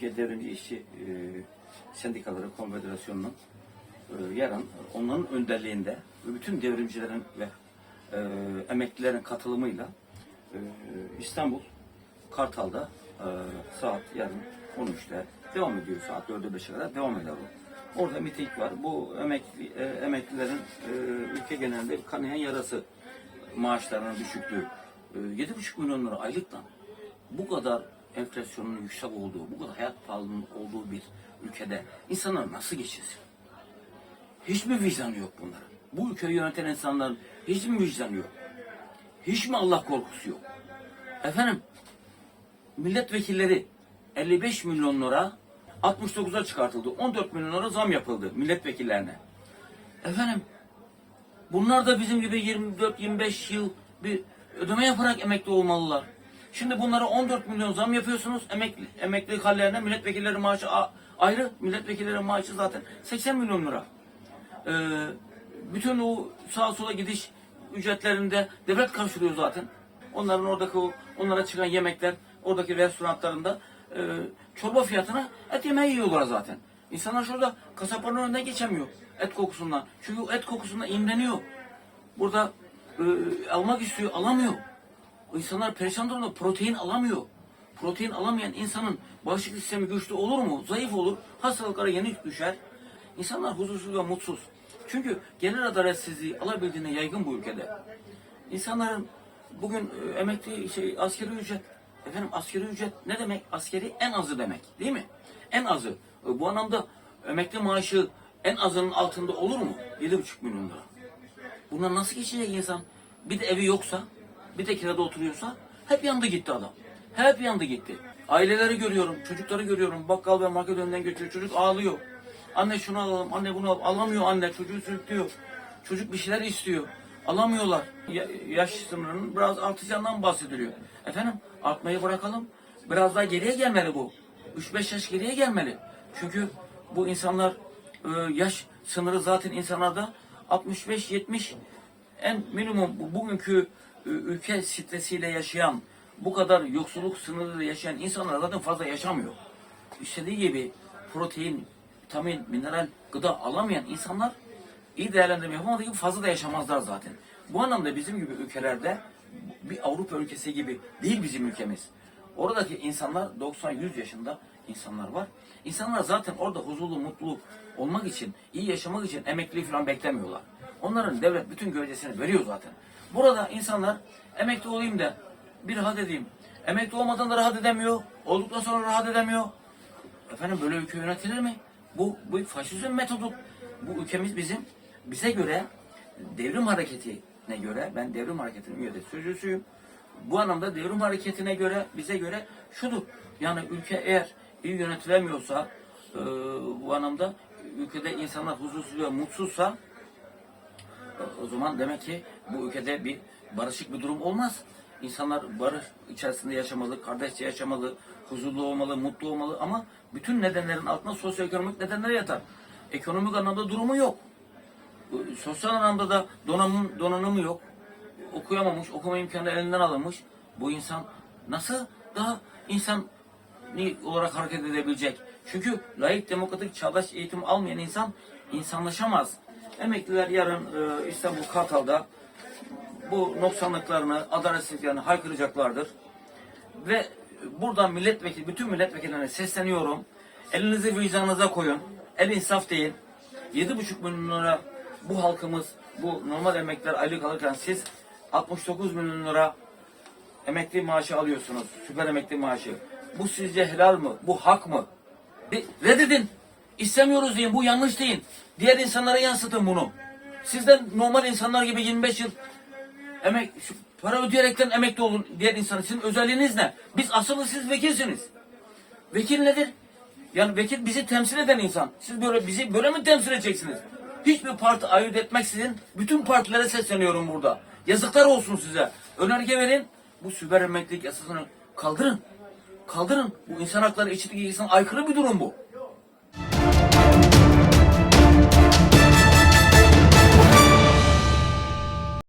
Türkiye Devrimci İşçi e, Sendikaları Konfederasyonu'nun e, yarın onların önderliğinde ve bütün devrimcilerin ve e, emeklilerin katılımıyla e, İstanbul Kartal'da e, saat yarın 13'te devam ediyor saat 4'e 5'e kadar devam eder bu. Orada miting var. Bu emekli, e, emeklilerin e, ülke genelinde kanayan yarası maaşlarının düşüklüğü. E, 7,5 milyon lira aylıktan bu kadar enflasyonun yüksek olduğu, bu kadar hayat pahalılığının olduğu bir ülkede insanlar nasıl geçinsin? Hiç mi vicdanı yok bunların? Bu ülkeyi yöneten insanların hiç mi vicdanı yok? Hiç mi Allah korkusu yok? Efendim, milletvekilleri 55 milyon lira 69'a çıkartıldı. 14 milyon lira zam yapıldı milletvekillerine. Efendim, bunlar da bizim gibi 24-25 yıl bir ödeme yaparak emekli olmalılar. Şimdi bunlara 14 milyon zam yapıyorsunuz. Emekli, emeklilik hallerine milletvekilleri maaşı ayrı. Milletvekilleri maaşı zaten 80 milyon lira. Ee, bütün o sağa sola gidiş ücretlerinde devlet karşılıyor zaten. Onların oradaki o, onlara çıkan yemekler oradaki restoranlarında e, çorba fiyatına et yemeği yiyorlar zaten. İnsanlar şurada kasapların önünden geçemiyor et kokusundan. Çünkü et kokusundan imreniyor. Burada e, almak istiyor, alamıyor. O İnsanlar perişan durumda protein alamıyor. Protein alamayan insanın bağışıklık sistemi güçlü olur mu? Zayıf olur. Hastalıklara yenik düşer. İnsanlar huzursuz ve mutsuz. Çünkü gelir adaletsizliği alabildiğine yaygın bu ülkede. İnsanların bugün e, emekli şey askeri ücret efendim askeri ücret ne demek? Askeri en azı demek. Değil mi? En azı. E, Bu anlamda emekli maaşı en azının altında olur mu? 7,5 milyon lira. Bunlar nasıl geçecek insan? Bir de evi yoksa, bir de kirada oturuyorsa hep yandı gitti adam. Hep yandı gitti. Aileleri görüyorum, çocukları görüyorum. Bakkal ve market önünden geçiyor. Çocuk ağlıyor. Anne şunu alalım, anne bunu al. Alamıyor anne, çocuğu sürüklüyor. Çocuk bir şeyler istiyor. Alamıyorlar. Ya- yaş sınırının biraz artacağından bahsediliyor. Efendim artmayı bırakalım. Biraz daha geriye gelmeli bu. 3-5 yaş geriye gelmeli. Çünkü bu insanlar e, yaş sınırı zaten insanlarda 65-70 en minimum bu- bugünkü ülke stresiyle yaşayan bu kadar yoksulluk sınırıyla yaşayan insanlar zaten fazla yaşamıyor. İstediği gibi protein, vitamin, mineral, gıda alamayan insanlar iyi değerlendirme yapamadığı gibi fazla da yaşamazlar zaten. Bu anlamda bizim gibi ülkelerde bir Avrupa ülkesi gibi değil bizim ülkemiz. Oradaki insanlar 90-100 yaşında insanlar var. İnsanlar zaten orada huzurlu, mutlu olmak için, iyi yaşamak için emekli falan beklemiyorlar. Onların devlet bütün gölgesini veriyor zaten. Burada insanlar emekli olayım da bir rahat edeyim. Emekli olmadan da rahat edemiyor. Olduktan sonra rahat edemiyor. Efendim böyle ülke yönetilir mi? Bu, bu faşizm metodu. Bu ülkemiz bizim, bize göre devrim hareketine göre, ben devrim hareketinin üyede sözcüsüyüm. Bu anlamda devrim hareketine göre, bize göre şudur. Yani ülke eğer iyi yönetilemiyorsa, e, bu anlamda ülkede insanlar huzursuz ve mutsuzsa, o zaman demek ki bu ülkede bir barışık bir durum olmaz. İnsanlar barış içerisinde yaşamalı, kardeşçe yaşamalı, huzurlu olmalı, mutlu olmalı ama bütün nedenlerin altında sosyoekonomik nedenler yatar. Ekonomik anlamda durumu yok. Sosyal anlamda da donanım, donanımı yok. Okuyamamış, okuma imkanı elinden alınmış. Bu insan nasıl daha insan olarak hareket edebilecek? Çünkü layık, demokratik, çağdaş eğitim almayan insan insanlaşamaz. Emekliler yarın e, İstanbul Kartal'da bu noksanlıklarını, adaletsizliklerini haykıracaklardır. Ve buradan milletvekili, bütün milletvekillerine sesleniyorum. Elinizi vicdanınıza koyun. El insaf deyin. 7,5 milyon lira bu halkımız, bu normal emekliler aylık alırken siz 69 milyon lira emekli maaşı alıyorsunuz. Süper emekli maaşı. Bu sizce helal mı? Bu hak mı? Bir reddedin. İstemiyoruz deyin. Bu yanlış deyin. Diğer insanlara yansıtın bunu. Sizden normal insanlar gibi 25 yıl emek para ödeyerekten emekli olun diğer insanı. Sizin özelliğiniz ne? Biz asılı siz vekilsiniz. Vekil nedir? Yani vekil bizi temsil eden insan. Siz böyle bizi böyle mi temsil edeceksiniz? Hiçbir parti ayırt etmeksizin bütün partilere sesleniyorum burada. Yazıklar olsun size. Önerge verin. Bu süper emeklilik yasasını kaldırın. Kaldırın. Bu insan hakları eşitlik ilkesine aykırı bir durum bu.